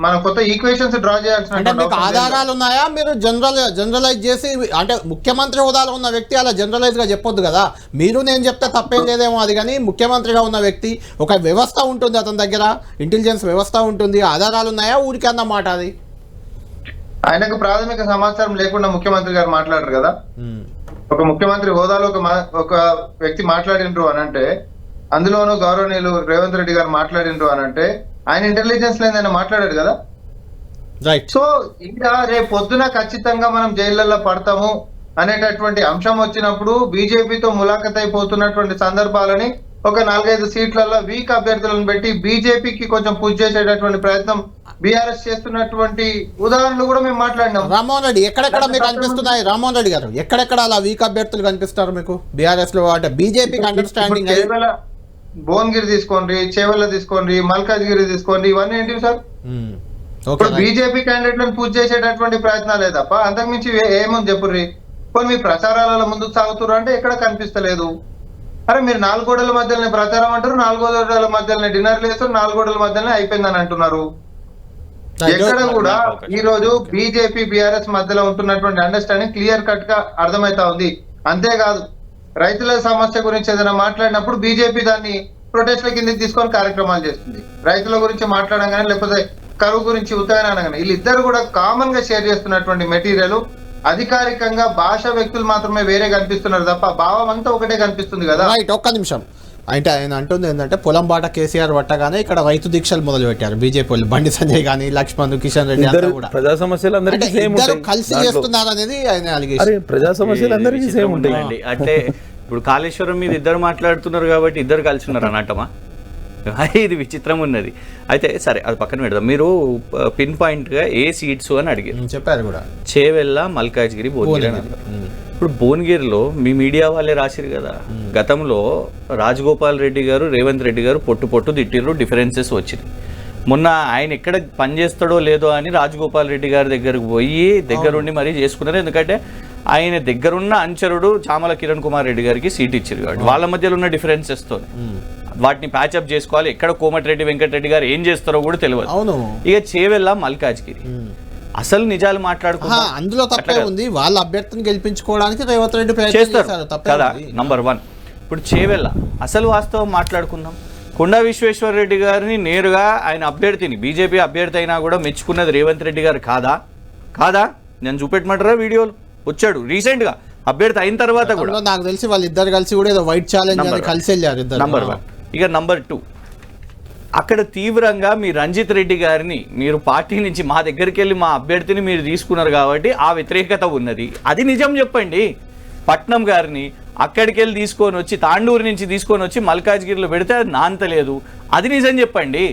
మన కొత్త ఈక్వేషన్స్ డ్రా చేయాల్సిన అంటే మీకు ఆధారాలు ఉన్నాయా మీరు జనరల్ జనరలైజ్ చేసి అంటే ముఖ్యమంత్రి హోదాలో ఉన్న వ్యక్తి అలా జనరలైజ్గా చెప్పొద్దు కదా. మీరు నేను చెప్తే తప్పేం లేదేమో అది కానీ ముఖ్యమంత్రిగా ఉన్న వ్యక్తి ఒక వ్యవస్థ ఉంటుంది అతని దగ్గర ఇంటెలిజెన్స్ వ్యవస్థ ఉంటుంది ఆధారాలు ఉన్నాయా ఊరికే అన్నమాట అది. ఆయనకు ప్రాథమిక సమాచారం లేకుండా ముఖ్యమంత్రి గారు మాట్లాడరు కదా. ఒక ముఖ్యమంత్రి హోదాలో ఒక ఒక వ్యక్తి మాట్లాడిండ్రు అని అంటే అందులోనూ గౌరవనీయులు రేవంత్ రెడ్డి గారు మాట్లాడిండ్రు అని అంటే ఆయన ఇంటెలిజెన్స్ లేదని మాట్లాడాడు కదా? సో ఇంకా రేపు పొద్దున ఖచ్చితంగా మనం జైళ్ళల్లో పడతాము అనేటటువంటి అంశం వచ్చినప్పుడు బీజేపీతో ములాఖత్ అయిపోతున్నటువంటి సందర్భాలని ఒక నాలుగైదు సీట్లలో వీక్ అభ్యర్థులను పెట్టి బీజేపీకి కొంచెం పుష్ చేసేటటువంటి ప్రయత్నం బీఆర్ఎస్ చేస్తున్నటువంటి ఉదాహరణలు కూడా మేము మాట్లాడినాం. రామ్మోహన్ రెడ్డి ఎక్కడెక్కడ మీకు కనిపిస్తున్నాయి రామ్మోహన్ రెడ్డి గారు ఎక్కడెక్కడ అలా వీక్ అభ్యర్థులు కనిపిస్తారు మీకు? బీఆర్ఎస్లో అంటే బీజేపీకి అండర్స్టాండింగ్ భువనగిరి తీసుకోండి చేవెళ్ళ తీసుకోండి మల్కాజ్గిరి తీసుకోండి ఇవన్నీ ఏంటివి సార్? ఇప్పుడు బీజేపీ క్యాండిడేట్లను పూజ చేసేటటువంటి ప్రయత్నాలే తప్ప అంతకుమించి ఏముంది చెప్పుర్రి? కొన్ని మీ ప్రచారాల ముందుకు సాగుతున్నారు అంటే ఎక్కడ కనిపిస్తలేదు. అరే మీరు నాలుగు గోడల మధ్యలోనే ప్రచారం అంటారు నాలుగు గోడల మధ్యలోనే డిన్నర్ చేస్తారు నాలుగు గోడల మధ్యలోనే అయిపోయిందని అంటున్నారు. ఎక్కడ కూడా ఈ రోజు బీజేపీ బీఆర్ఎస్ మధ్యలో ఉంటున్నటువంటి అండర్స్టాండింగ్ క్లియర్ కట్గా అర్థమైతా ఉంది. అంతేకాదు రైతుల సమస్య గురించి ఏదైనా మాట్లాడినప్పుడు బీజేపీ దాన్ని ప్రొటెస్ట్ల కిందకి తీసుకొని కార్యక్రమాలు చేస్తుంది. రైతుల గురించి మాట్లాడగానే లేకపోతే కరువు గురించి ఉత్తరాయణ అనగానే. వీళ్ళిద్దరు కూడా కామన్గా షేర్ చేస్తున్నటువంటి మెటీరియల్ అధికారికంగా భాష వ్యక్తులు మాత్రమే వేరే కనిపిస్తున్నారు తప్ప భావం అంతా ఒకటే కనిపిస్తుంది కదా. రైట్ ఒక్క నిమిషం. అంటే ఆయన అంటుంది ఏంటంటే పొలం బాట కేసీఆర్ పట్టగానే ఇక్కడ రైతు దీక్షలు మొదలు పెట్టారు బీజేపీ వాళ్ళు బండి సంజయ్ కానీ లక్ష్మణ్ కిషన్ రెడ్డి కూడా. ప్రజా సమస్యలు అంటే అందరికీ సేమ్ ఇద్దరు ఉంటాయి. కలిసి. చేస్తున్నారు అనేది ఆయన ప్రజా సమస్యలు అందరికీ సేమ్ ఉంటాయి. ఉన్నదండి. అంటే ఇప్పుడు కాళేశ్వరం మీద ఇద్దరు మాట్లాడుతున్నారు కాబట్టి ఇద్దరు కలిసి ఉన్నారు అన్నట్టమా ఇది విచిత్రం ఉన్నది. అయితే సరే అది పక్కన పెడదాం. మీరు పిన్ పాయింట్గా ఏ సీట్స్ అని అడిగారు. చెప్పారు కూడా. చేవెళ్ళ మల్కాజ్గిరి అన్నారు. ఇప్పుడు భువనగిరిలో మీ మీడియా వాళ్ళే రాసిరు కదా. గతంలో రాజగోపాల్ రెడ్డి గారు రేవంత్ రెడ్డి గారు పొట్టు పొట్టు తిట్టిర్రు డిఫరెన్సెస్ వచ్చింది మొన్న ఆయన ఎక్కడ పని చేస్తాడో లేదో అని రాజగోపాల్ రెడ్డి గారి దగ్గరకు పోయి దగ్గరుండి మరీ చేసుకున్నారు. ఎందుకంటే ఆయన దగ్గరున్న అంచరుడు చామల కిరణ్ కుమార్ రెడ్డి గారికి సీట్ ఇచ్చారు కాబట్టి వాళ్ళ మధ్యలో ఉన్న differences తో వాటిని ప్యాచప్ చేసుకోవాలి. ఎక్కడ కోమటిరెడ్డి వెంకటరెడ్డి గారు ఏం చేస్తారో కూడా తెలియదు. ఇక చేవెళ్ళ మల్కాజ్గిరి. అసలు నిజాలు ఆహా, మాట్లాడుకుందాం అందులో తప్పే. ఉంది. వాళ్ళ అభ్యర్థిని గెలిపించుకోవడానికి రేవంత్ రెడ్డి చేస్తారు. కదా. నంబర్ వన్ ఇప్పుడు చేవెళ్ళ అసలు వాస్తవం మాట్లాడుకుందాం. కొండా విశ్వేశ్వర రెడ్డి గారిని నేరుగా ఆయన అభ్యర్థిని బీజేపీ అభ్యర్థి అయినా కూడా మెచ్చుకున్నది రేవంత్ రెడ్డి గారు కాదా? కాదా? నేను చూపెట్టమంటారా వీడియోలు? వచ్చాడు రీసెంట్గా. అభ్యర్థి అయిన తర్వాత కూడా. నాకు తెలిసి వాళ్ళు ఇద్దరు కలిసి కూడా ఏదో వైట్ ఛాలెంజ్. కలిసి వెళ్ళారు ఇద్దరు. నంబర్ వన్ ఇక నంబర్ టూ అక్కడ తీవ్రంగా మీ రంజిత్ రెడ్డి గారిని మీరు పార్టీ నుంచి మా దగ్గరికి వెళ్ళి మా అభ్యర్థిని మీరు తీసుకున్నారు కాబట్టి ఆ వ్యతిరేకత ఉన్నది. అది నిజం చెప్పండి. పట్నం గారిని అక్కడికి వెళ్ళి తీసుకొని వచ్చి తాండూరు నుంచి తీసుకొని వచ్చి మల్కాజ్గిరిలో పెడితే అది నాంతలేదు. అది నిజం చెప్పండి.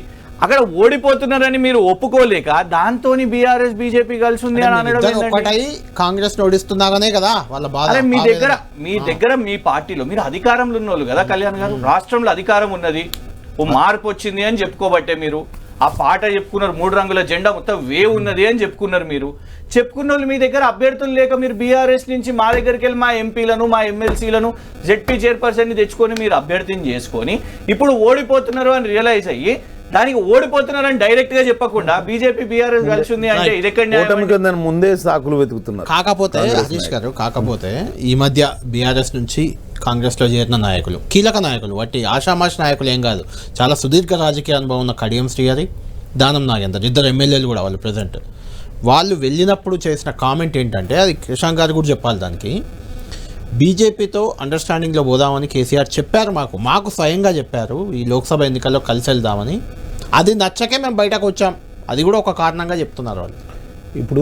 అక్కడ ఓడిపోతున్నారని మీరు ఒప్పుకోలేక దాంతో బీఆర్ఎస్ బీజేపీ కలిసి ఉంది అని అనడం కాంగ్రెస్ ఓడిస్తున్నారనే కదా వాళ్ళ బాధ. మీ. దగ్గర మీ దగ్గర మీ పార్టీలో మీరు అధికారంలో ఉన్నోళ్ళు కదా కళ్యాణ్ గారు రాష్ట్రంలో అధికారం ఉన్నది. ఓ మార్పు వచ్చింది అని చెప్పుకోబట్టే మీరు. ఆ పాట చెప్పుకున్నారు మూడు రంగుల జెండా మొత్తం వే ఉన్నది అని చెప్పుకున్నారు మీరు. చెప్పుకున్న వాళ్ళు మీ దగ్గర అభ్యర్థులు లేక మీరు బీఆర్ఎస్ నుంచి మా దగ్గరికి వెళ్ళి మా ఎంపీలను మా ఎమ్మెల్సీలను జెడ్పీ చైర్పర్సన్ని తెచ్చుకొని మీరు అభ్యర్థిని చేసుకొని ఇప్పుడు ఓడిపోతున్నారు అని రియలైజ్ అయ్యి దానికి ఓడిపోతున్నారని డైరెక్ట్గా చెప్పకుండా బీజేపీ బీఆర్ఎస్ కలిసి ఉంది అంటే ఇది ఎక్కడ ముందే సాకులు వెతుకుతున్నారు. కాకపోతే హరీష్ గారు కాకపోతే ఈ మధ్య బీఆర్ఎస్ నుంచి కాంగ్రెస్లో చేరిన నాయకులు కీలక నాయకులు వాటి ఆషామాష నాయకులు ఏం కాదు చాలా సుదీర్ఘ రాజకీయ అనుభవం ఉన్న కడియం శ్రీహరి దానం నాగేందర్ ఇద్దరు ఎమ్మెల్యేలు కూడా వాళ్ళు ప్రజెంట్ వాళ్ళు వెళ్ళినప్పుడు చేసిన కామెంట్ ఏంటంటే అది కిషాన్ గారు కూడా చెప్పాలి దానికి బీజేపీతో అండర్స్టాండింగ్లో పోదామని కేసీఆర్ చెప్పారు మాకు. మాకు స్వయంగా చెప్పారు ఈ లోక్సభ ఎన్నికల్లో కలిసి వెళ్దామని. అది నచ్చకే మేము బయటకు వచ్చాం. అది కూడా ఒక కారణంగా చెప్తున్నారు వాళ్ళు. ఇప్పుడు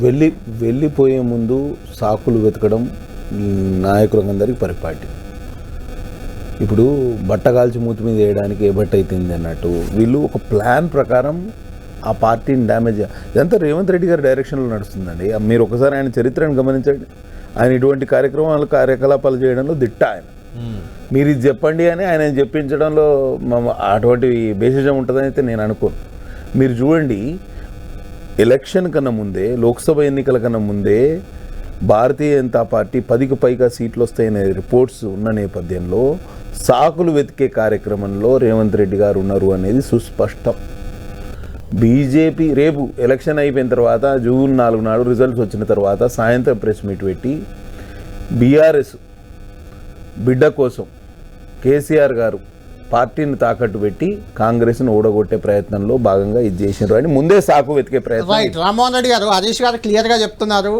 వెళ్ళి వెళ్ళిపోయే ముందు సాకులు వెతకడం నాయకులందరికీ పరిపాటి. ఇప్పుడు బట్ట కాల్చి మూతి మీద వేయడానికి ఏ బట్ట అవుతుంది అన్నట్టు. వీళ్ళు ఒక ప్లాన్ ప్రకారం ఆ పార్టీని డ్యామేజ్ ఇదంతా రేవంత్ రెడ్డి గారి డైరెక్షన్లో నడుస్తుందండి. మీరు ఒకసారి ఆయన చరిత్రను గమనించండి. ఆయన ఇటువంటి కార్యక్రమాలు కార్యకలాపాలు చేయడంలో దిట్ట ఆయన. మీరు ఇది చెప్పండి అని ఆయన చెప్పించడంలో అటువంటి బేసిజం ఉంటుందని అయితే నేను అనుకోను. మీరు చూడండి ఎలక్షన్ కన్నా ముందే లోక్సభ ఎన్నికల కన్నా ముందే భారతీయ జనతా పార్టీ పదికి పైగా సీట్లు వస్తాయనే రిపోర్ట్స్ ఉన్న నేపథ్యంలో సాకులు వెతికే కార్యక్రమంలో రేవంత్ రెడ్డి గారు ఉన్నారు అనేది సుస్పష్టం. బీజేపీ రేపు ఎలక్షన్ అయిపోయిన తర్వాత జూన్ నాలుగు నాడు రిజల్ట్స్ వచ్చిన తర్వాత సాయంత్రం ప్రెస్ మీట్ పెట్టి బీఆర్ఎస్ బిడ్డ కోసం కేసీఆర్ గారు పార్టీని తాకట్టు పెట్టి కాంగ్రెస్ను ఓడగొట్టే ప్రయత్నంలో భాగంగా ఇది చేసినారు. అని ముందే సాకు వెతికే ప్రయత్నం రైట్ రామ్మోహన్ రెడ్డి గారు హరీష్ గారు క్లియర్గా చెప్తున్నారు.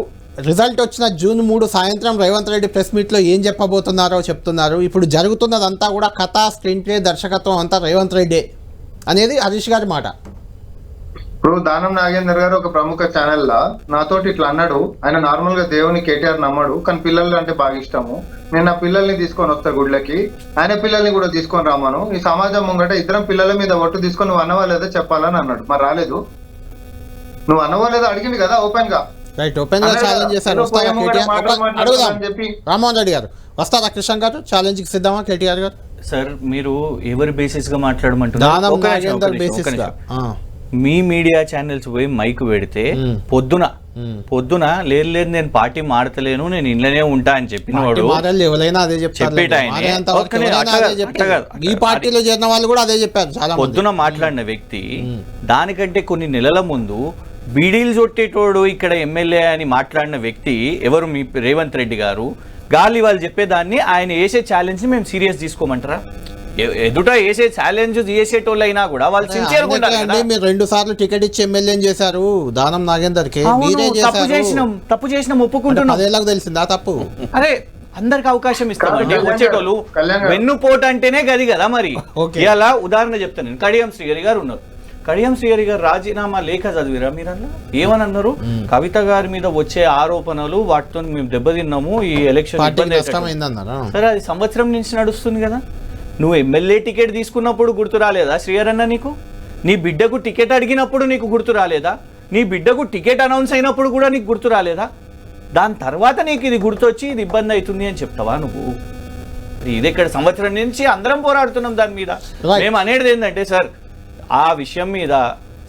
రిజల్ట్ వచ్చిన జూన్ మూడు సాయంత్రం రేవంత్ రెడ్డి ప్రెస్ మీట్లో ఏం చెప్పబోతున్నారో చెప్తున్నారు. ఇప్పుడు జరుగుతున్నదంతా కూడా కథ స్క్రీన్ ప్లే దర్శకత్వం అంతా రేవంత్ రెడ్డి అనేది హరీష్ గారి మాట. ఇప్పుడు దానం నాగేందర్ గారు ఒక ప్రముఖ ఛానల్ లా నాతోటి ఇట్లా అన్నాడు. ఆయన నార్మల్గా దేవుని కేటీఆర్ నమ్మడు కానీ పిల్లలు అంటే బాగా ఇష్టము. నేను నా పిల్లల్ని తీసుకొని వస్తా గుడ్లకి. ఆయన పిల్లల్ని కూడా తీసుకొని రామాను ఈ సమాజం ముంగట ఇద్దరం పిల్లల మీద ఒట్టు తీసుకొని నువ్వు అన్నవా లేదా చెప్పాలని అన్నాడు. మరి రాలేదు. నువ్వు అన్నవా లేదా అడిగింది కదా ఓపెన్గా రైట్ ఓపెన్గా ఛాలెంజ్ చేశారు. అడుగుదాం. చెప్పి. రామ్మోహన్ రెడ్డి గారు వస్తారా కిషన్ గారు? ఛాలెంజ్కి సిద్ధమా కేటీఆర్ గారు? సార్ మీరు ఎవరి బేసిస్గా మాట్లాడమంటున్నారు? మీ మీడియా ఛానల్స్ పోయి మైక్ పెడితే. పొద్దున. పొద్దున లేదు లేదు నేను పార్టీ మాడతలేను నేను ఇంట్లోనే ఉంటా అని ఎవరైనా అదే కాదు. ఈ పార్టీలో చేరిన వాళ్ళు కూడా అదే చెప్పారు చాలా పొద్దున మాట్లాడిన వ్యక్తి దానికంటే కొన్ని నెలల ముందు బీడీలు చుట్టేటోడు ఇక్కడ ఎమ్మెల్యే అని మాట్లాడిన వ్యక్తి ఎవరు మీ రేవంత్ రెడ్డి గారు గాలి వాళ్ళు చెప్పేదాన్ని ఆయన వేసే ఛాలెంజ్ని మేము సీరియస్ తీసుకోమంటారా ఎదుట వేసే ఛాలెంజ్ చేసేటోళ్ళు అయినా కూడా వాళ్ళు సిన్సియర్ ఉండాలి అంటే. మీరు రెండు సార్లు టికెట్ ఇచ్చి ఎమ్మెల్యే చేశారు దానం నాగేందర్కి మీరే తప్పు చేసినాం తప్పు చేసినాం అంటే ఒప్పుకుంటున్నాం పదేళ్ళకి తెలిసిందా తప్పు? అరే అందరికి అవకాశం కళ్యాణ్ గారు, వచ్చేటోళ్ళు. వెన్నుపోటు అంటేనే గది కదా మరి. ఓకే. ఇలా ఉదాహరణ చెప్తాను నేను. కడియం శ్రీహరి గారు ఉన్నారు. కడియం శ్రీహరి గారు రాజీనామా లేఖ చదివిరా మీరు అన్న ఏమని అన్నారు కవిత గారి మీద వచ్చే ఆరోపణలు వాటితో మేము దెబ్బతిన్నాము ఈ ఎలక్షన్ సరే అది సంవత్సరం నుంచి నడుస్తుంది కదా. నువ్వు ఎమ్మెల్యే టికెట్ తీసుకున్నప్పుడు గుర్తు రాలేదా శ్రీహరన్న నీకు? నీ బిడ్డకు టికెట్ అడిగినప్పుడు నీకు గుర్తు రాలేదా? నీ బిడ్డకు టికెట్ అనౌన్స్ అయినప్పుడు కూడా నీకు గుర్తు రాలేదా? దాని తర్వాత నీకు ఇది గుర్తొచ్చి ఇది ఇబ్బంది అవుతుంది అని చెప్తావా నువ్వు? ఇది ఇక్కడ సంవత్సరం నుంచి అందరం పోరాడుతున్నాం దాని మీద. మేము అనేది ఏంటంటే సార్ ఆ విషయం మీద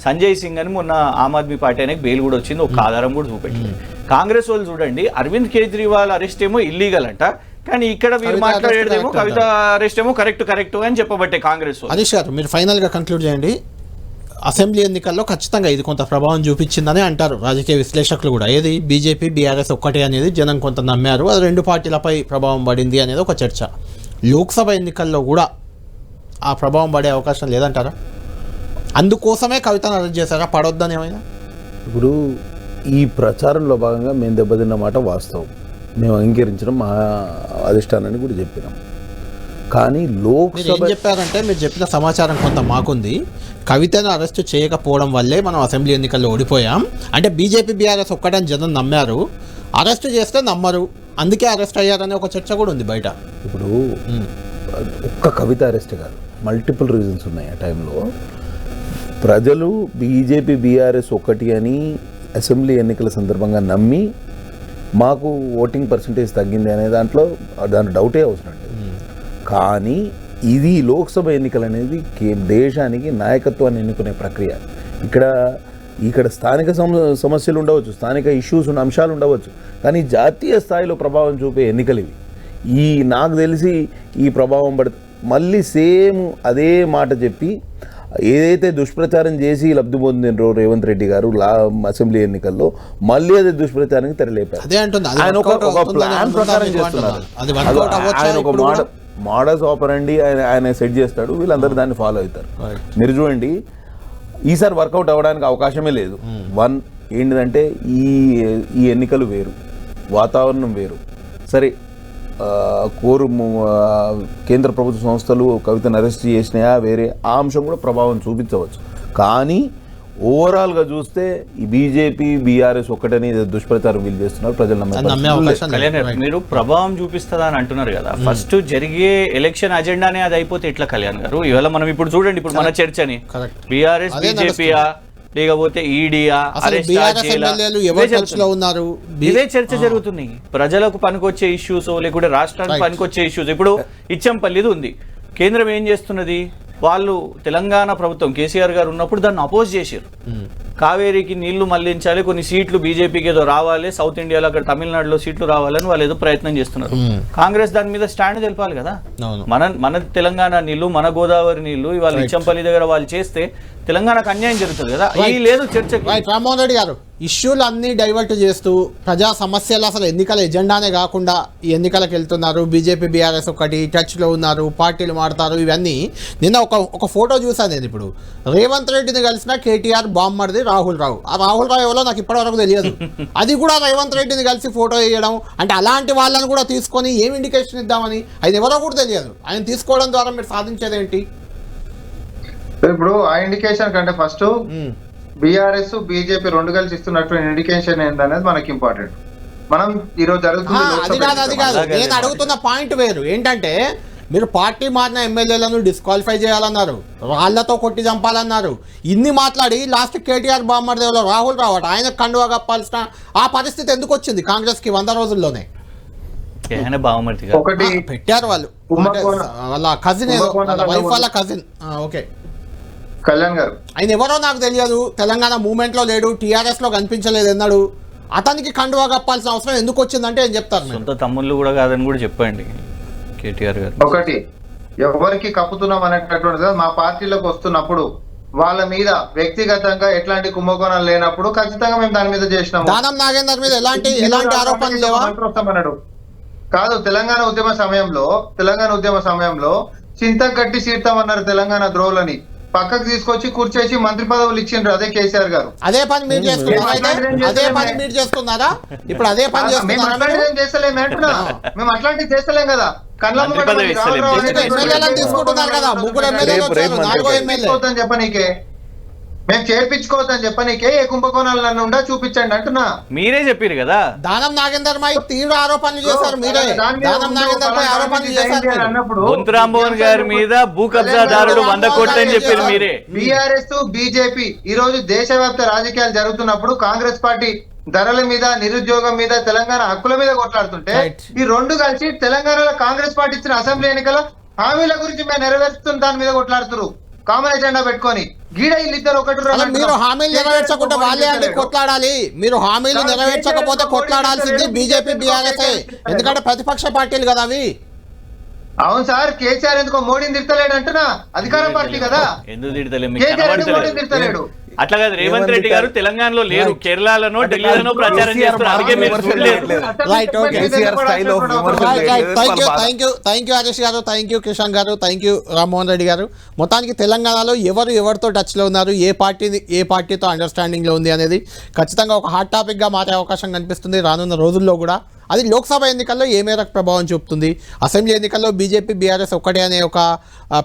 సంజయ్ సింగ్ అని మొన్న ఆమ్ ఆద్మీ పార్టీ అనేది బెయిల్ కూడా వచ్చింది ఒక ఆధారం కూడా చూపెట్టింది. కాంగ్రెస్ వాళ్ళు చూడండి అరవింద్ కేజ్రీవాల్ అరెస్ట్ ఏమో ఇల్లీగల్ అంట. కానీ ఇక్కడ కవిత మాట్లాడేదేమో కవిత. అరెస్ట్ ఏమో కరెక్ట్ కరెక్ట్ అని చెప్పబట్టే కాంగ్రెస్ హరీష్ గారు మీరు ఫైనల్గా కంక్లూడ్ చేయండి. అసెంబ్లీ ఎన్నికల్లో ఖచ్చితంగా ఇది కొంత ప్రభావం చూపించిందని అంటారు రాజకీయ విశ్లేషకులు కూడా. ఏది? బీజేపీ బీఆర్ఎస్ ఒక్కటే అనేది జనం కొంత నమ్మారు. అది రెండు పార్టీలపై ప్రభావం పడింది అనేది ఒక చర్చ. లోక్సభ ఎన్నికల్లో కూడా ఆ ప్రభావం పడే అవకాశం లేదంటారా? అందుకోసమే కవితను అరెస్ట్ చేశారా? పడొద్దని ఏమైనా ఇప్పుడు ఈ ప్రచారంలో భాగంగా మేము దెబ్బతిన్న మాట వాస్తవం. మేము అంగీకరించడం మా అధిష్టానాన్ని కూడా చెప్పినాం. కానీ లోక్సభ చెప్పారంటే మీరు చెప్పిన సమాచారం కొంత మాకుంది. కవితను అరెస్ట్ చేయకపోవడం వల్లే మనం అసెంబ్లీ ఎన్నికల్లో ఓడిపోయాం. అంటే బీజేపీ బీఆర్ఎస్ ఒక్కటని జనం నమ్మారు. అరెస్ట్ చేస్తే నమ్మరు. అందుకే అరెస్ట్ అయ్యారనే ఒక చర్చ కూడా ఉంది బయట. ఇప్పుడు ఒక్క కవిత అరెస్ట్ కాదు. మల్టిపుల్ రీజన్స్ ఉన్నాయి ఆ టైంలో. ప్రజలు బీజేపీ బీఆర్ఎస్ ఒకటి అని అసెంబ్లీ ఎన్నికల సందర్భంగా నమ్మి మాకు ఓటింగ్ పర్సంటేజ్ తగ్గింది అనే దాంట్లో దాని డౌటే అవసరం లేదు. కానీ ఇది లోక్సభ ఎన్నికలు అనేది దేశానికి నాయకత్వాన్ని ఎన్నుకునే ప్రక్రియ. ఇక్కడ ఇక్కడ స్థానిక సమస్యలు ఉండవచ్చు స్థానిక ఇష్యూస్ ఉన్న అంశాలు ఉండవచ్చు కానీ జాతీయ స్థాయిలో ప్రభావం చూపే ఎన్నికలు ఇవి. ఈ నాకు తెలిసి ఈ ప్రభావం పడి మళ్ళీ సేమ్ అదే మాట చెప్పి ఏదైతే దుష్ప్రచారం చేసి లబ్ధి పొందినరో రేవంత్ రెడ్డి గారు లా అసెంబ్లీ ఎన్నికల్లో మళ్ళీ అదే దుష్ప్రచారానికి తెరలేపారు. ఆయన ఒక ప్లాన్ ప్రకారం చేస్తున్నారు. అంటున్నారు. అది వర్కౌట్ అది అవ్వచ్చా ఆయన ఒక ఇప్పుడు మోడ కూడా? మోడల్స్ ఆపరండి ఆయన ఆయన సెట్ చేస్తాడు వీళ్ళందరూ దాన్ని ఫాలో అవుతారు. మీరు చూడండి ఈసారి వర్కౌట్ అవ్వడానికి అవకాశమే లేదు. వన్ ఏంటిదంటే ఈ ఈ ఎన్నికలు వేరు వాతావరణం వేరు. సరే కోరు కేంద్ర ప్రభుత్వ సంస్థలు కవితను అరెస్ట్ చేసినాయా? వేరే ఆ అంశం కూడా ప్రభావం చూపించవచ్చు. కానీ ఓవరాల్గా చూస్తే ఈ బీజేపీ బీఆర్ఎస్ ఒక్కటని దుష్ప్రచారం వీళ్ళు చేస్తున్నారు ప్రజలు మీరు ప్రభావం చూపిస్తుందా అని అంటున్నారు కదా. ఫస్ట్ జరిగే ఎలక్షన్ అజెండానే అది అయిపోతే ఎట్లా కళ్యాణ్ గారు? ఇవాళ మనం ఇప్పుడు చూడండి ఇప్పుడు మన చర్చని. బీఆర్ఎస్ అదే బీజేపీయా? లేకపోతే ఈడీయా ఉన్నారు? ఇవే చర్చ జరుగుతున్నాయి. ప్రజలకు పనికొచ్చే ఇష్యూస్ లేకుంటే రాష్ట్రానికి. పనికొచ్చే ఇష్యూస్ ఇప్పుడు ఇచ్చంపల్లిది ఉంది. కేంద్రం ఏం చేస్తున్నది? వాళ్ళు తెలంగాణ ప్రభుత్వం కేసీఆర్ గారు ఉన్నప్పుడు దాన్ని అపోజ్ చేశారు. కావేరీకి నీళ్ళు మళ్ళించాలి కొన్ని సీట్లు బీజేపీకి ఏదో రావాలి సౌత్ ఇండియాలో అక్కడ తమిళనాడులో సీట్లు రావాలని వాళ్ళు ఏదో ప్రయత్నం చేస్తున్నారు. కాంగ్రెస్ దాని మీద స్టాండ్ తెలిపాలి కదా. మన మన తెలంగాణ నీళ్ళు మన గోదావరి నీళ్ళు ఇవాళ ఇచ్చంపల్లి దగ్గర వాళ్ళు చేస్తే తెలంగాణకు అన్యాయం జరుగుతుంది కదా. ఈ. లేదు చర్చకి. రైట్ రామ్మోహన్ రెడ్డి గారు ఇష్యూలు అన్ని డైవర్ట్ చేస్తూ ప్రజా సమస్యలు అసలు ఎన్నికల ఎజెండానే కాకుండా ఈ ఎన్నికలకు వెళ్తున్నారు. బీజేపీ బీఆర్ఎస్ ఒకటి టచ్లో ఉన్నారు పార్టీలు మారుతారు ఇవన్నీ నిన్న ఒక ఒక ఫోటో చూసాను నేను ఇప్పుడు. రేవంత్ రెడ్డిని కలిసిన కేటీఆర్ బామ్మర్ది రాహుల్ రావు. ఆ రాహుల్ రావు ఎవరో నాకు ఇప్పటివరకు తెలియదు. అది కూడా రేవంత్ రెడ్డిని కలిసి ఫోటో వేయడం అంటే అలాంటి వాళ్ళని కూడా తీసుకొని ఏం ఇండికేషన్ ఇద్దామని ఆయన ఎవరో కూడా తెలియదు. ఆయన తీసుకోవడం ద్వారా మీరు సాధించేది ఏంటి? ఇప్పుడు ఆ ఇండికేషన్ కంటే ఫస్ట్ బీఆర్ఎస్ బీజేపీ రెండు కలిసి ఇస్తున్నటువంటి ఇండికేషన్ ఏందనేది మనకి ఇంపార్టెంట్ మనం ఈరోజు జరుగుతుంది అది కాదు అది కాదు. నేను అడుగుతున్న పాయింట్ వేరు. ఏంటంటే మీరు పార్టీ మారిన ఎమ్మెల్యేలను డిస్క్వాలిఫై చేయాలన్నారు. రాళ్ళతో కొట్టి చంపాలన్నారు. ఇన్ని మాట్లాడి లాస్ట్ కేటీఆర్ బామ్మర్దేవ్లో రాహుల్ రావట ఆయన కండువా కప్పాల్సిన ఆ పరిస్థితి ఎందుకు వచ్చింది కాంగ్రెస్కి వంద రోజుల్లోనే? ఒకటి పెట్టారు వాళ్ళు. వాళ్ళ కజిన్ ఏదో కుంభకోణాలు వాళ్ళ వైఫ్ వాళ్ళ కజిన్ ఓకే. కళ్యాణ్ గారు. ఆయన ఎవరో నాకు తెలియదు. తెలంగాణ మూమెంట్లో లేడు. టీఆర్ఎస్లో కనిపించలేదు ఎన్నాడు. అతనికి కండువా కప్పాల్సిన అవసరం ఎందుకు వచ్చిందంటే ఏం చెప్తారు సొంత తమ్ముళ్ళు కూడా కాదని కూడా చెప్పండి. కేటీఆర్ గారు. ఒకటి ఎవరికి కప్పుతున్నాం అనేటటువంటిది మా పార్టీలోకి వస్తున్నప్పుడు వాళ్ళ మీద వ్యక్తిగతంగా ఎట్లాంటి కుంభకోణాలు లేనప్పుడు ఖచ్చితంగా మేము దాని మీద చేసినాము. దానం నాగేందర్ మీద ఎలాంటి ఎలాంటి ఆరోపణలు లేవా? మంత్రి వస్తామన్నాడు. కాదు తెలంగాణ ఉద్యమ సమయంలో తెలంగాణ ఉద్యమ సమయంలో చింతగట్టి సీడ్తామన్నారు తెలంగాణ ద్రోవులని పక్కకు తీసుకొచ్చి కూర్చేసి మంత్రి పదవులు ఇచ్చిండ్రు అదే కేసీఆర్ గారు. అదే పని మీరు మేము అదే పని. మీరు చేస్తున్నారా? ఇప్పుడు అదే పని మేము? అట్లాంటిది ఏం చేస్తలేము అంటున్నా. మేము అట్లాంటివి చేస్తలేం కదా. కళ్ళ మంత్రి ముంగట పదవి ఇస్తలేం. రావు రావు ఎందుకు అనేది ఎమ్మెల్యేలను తీసుకుంటున్నారు కదా. ముగ్గురు ఎమ్మెల్యేలు చెప్పనీకే. మేము చేర్పించుకోవద్దని చెప్పనీకే ఏ కుంభకోణాలు నన్ను ఉండా చూపించండి అంటున్నా. మీరే చెప్పారు కదా. దానం నాగేందర్ పై తీవ్ర ఆరోపణలు చేశారు మీరే. దాని నాగేందర్ పై ఆరోపణలు చేశారు. అన్నప్పుడు బొంతు రామ్మోహన్ గారి మీద భూ కబ్జాదారుడు వంద కోట్లు అని చెప్పారు మీరే. బీఆర్ఎస్ బీజేపీ ఈ రోజు దేశవ్యాప్త రాజకీయాలు జరుగుతున్నప్పుడు కాంగ్రెస్ పార్టీ ధరల మీద నిరుద్యోగం మీద తెలంగాణ హక్కుల మీద కొట్లాడుతుంటే. ఈ రెండు కలిసి తెలంగాణలో కాంగ్రెస్ పార్టీ ఇచ్చిన అసెంబ్లీ ఎన్నికల హామీల గురించి మేము నెరవేరుస్తున్న దాని మీద కొట్లాడుతున్నారు కామన్ ఎజెండా పెట్టుకొని గీడ వీళ్ళిద్దరు ఒకటి మీరు హామీలు నెరవేర్చకుంటే వాళ్ళే అండి కొట్లాడాలి. మీరు హామీలు నెరవేర్చకపోతే కొట్లాడాల్సింది బీజేపీ బీఆర్ఎస్ ఎందుకంటే ప్రతిపక్ష పార్టీలు కదా అవి. అవును సార్ కేసీఆర్ ఎందుకో మోడీని తిడతలేడు అంటున్నా? అధికార పార్టీ కదా. ఎందుకు తిడతలే మీకు కేసీఆర్ ఎందుకు మోడీని తిడతలేడు? అట్లా కాదు రేవంత్ రెడ్డి గారు తెలంగాణలో లేరు కేరళలోనో ఢిల్లీలోనో ప్రచారం థ్యాంక్ యూ వాళ్ళ బాధ. Thank you thank you Harish గారు థ్యాంక్ యూ కిషన్ గారు థ్యాంక్ యూ రామ్మోహన్ రెడ్డి గారు. మొత్తానికి తెలంగాణలో ఎవరు ఎవరితో టచ్లో ఉన్నారు ఏ పార్టీని ఏ పార్టీతో అండర్స్టాండింగ్లో ఉంది అనేది ఖచ్చితంగా ఒక హాట్ టాపిక్గా మారే అవకాశం కనిపిస్తుంది రానున్న రోజుల్లో కూడా. అది లోక్సభ ఎన్నికల్లో ఏ మేరకు ప్రభావం చూపుతుంది? అసెంబ్లీ ఎన్నికల్లో బీజేపీ బీఆర్ఎస్ ఒక్కటే అనే ఒక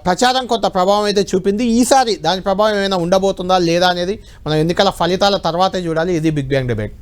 ప్రచారం కొంత ప్రభావం అయితే చూపింది. ఈసారి దాని ప్రభావం ఏమైనా ఉండబోతుందా లేదా అనేది మనం ఎన్నికల ఫలితాల తర్వాతే చూడాలి. ఇది బిగ్ బ్యాంగ్ డిబేట్.